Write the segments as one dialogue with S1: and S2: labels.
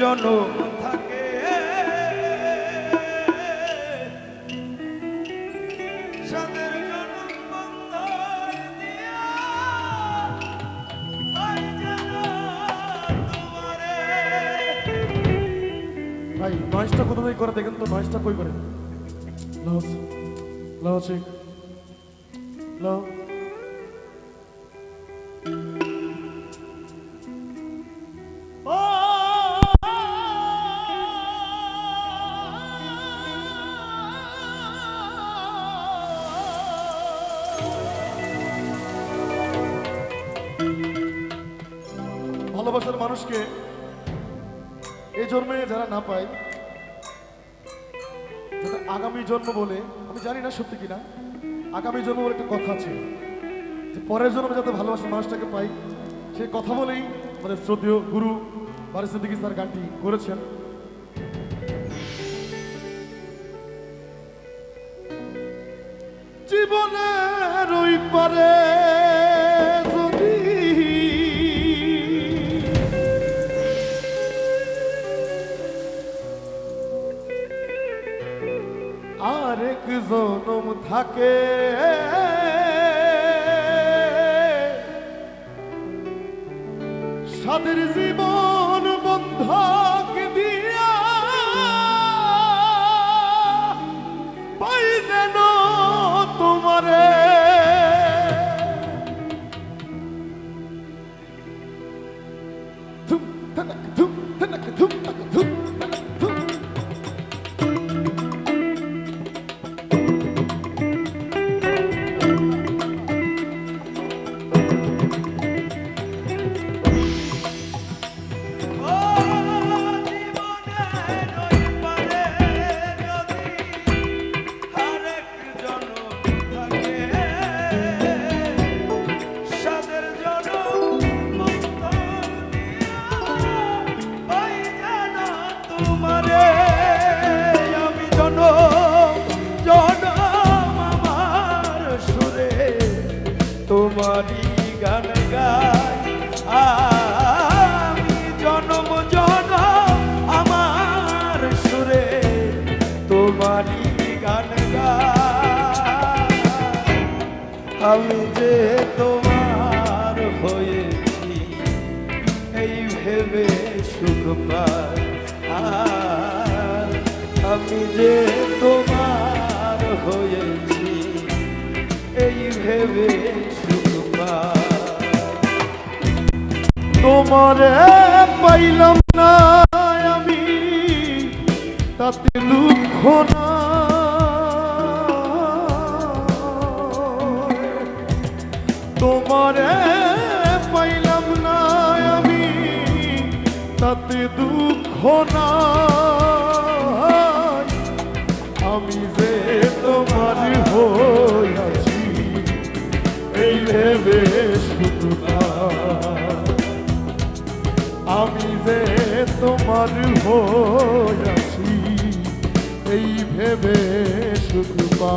S1: জনম থাকে।
S2: ভাই নয়েজটা কোথা থেকে করে দেখেন তো নয়েজটা কই করে লাও লাও চেক ভালোবাসার মানুষকে এই জন্মে যারা না পায় যাতে আগামী জন্ম বলে, আমি জানি না সত্যি কিনা, আগামী জন্ম বলে একটা কথা আছে যে পরের জন্মে যাতে ভালোবাসার মানুষটাকে পাই সেই কথা বলেই আমাদের শ্রদ্ধেয় গুরু বারিস সিদ্দিকী স্যার গানটি করেছেন। জীবনের ওই পারে আরেক জনম থাকে। সাদের জীবন
S1: আমি যে তোমার হয়েছি, এই ভেবে সুখ পাই। আমি যে তোমার হয়েছি, এই ভেবে সুখ
S2: তোমারে পাইলাম না আমি, তাতে দুঃখ তোমারে পাইলাম না আমি, তাতে দুঃখ না আমি যে তোমার হইয়াছি এই ভেবে শুধু আমি যে তোমার হইয়াছি এই ভেবে শুধু পা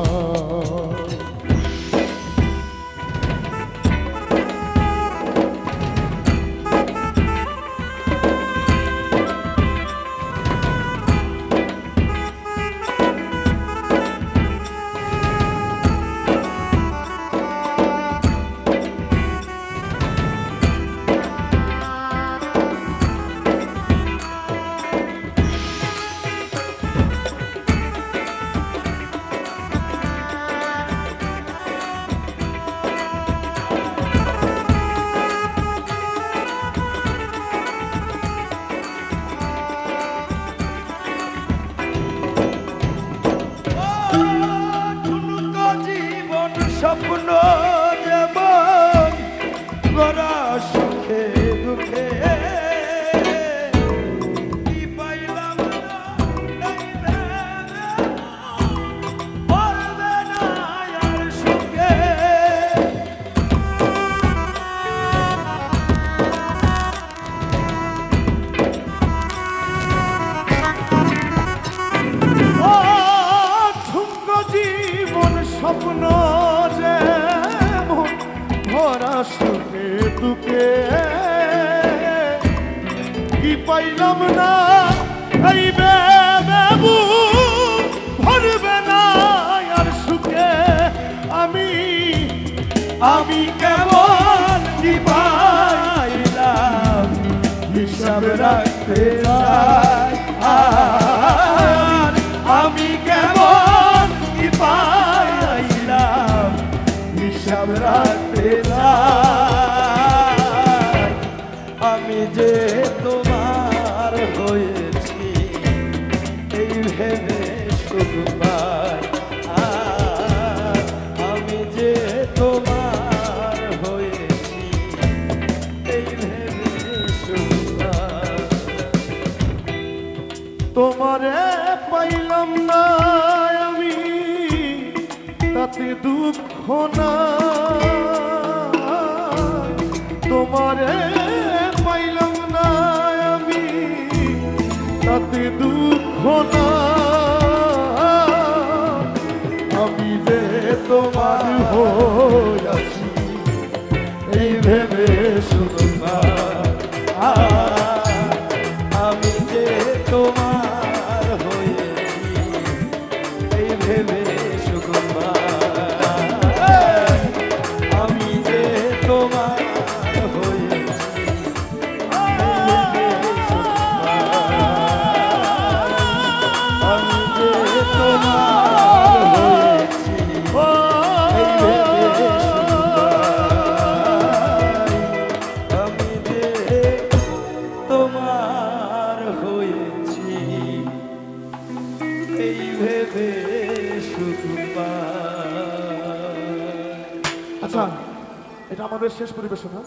S1: দুঃখে কি
S2: পাই পাইলাম না? এই বেবু ভরবে না আর সুখে। আমি
S1: আমি কেমন কি পাইলাম? হিসাব রাখতে চাই। আমি কেমন কি পাইলাম? হিসাব রাখতে তোমার পাই তোমারে
S2: পাইলাম না আমি, তাতে দুঃখ না তোমারে পাইলাম না আমি, তাতে দুঃখ না আমি যে তোমার হইয়াছি এটা আমাদের শেষ পরিবেশনা।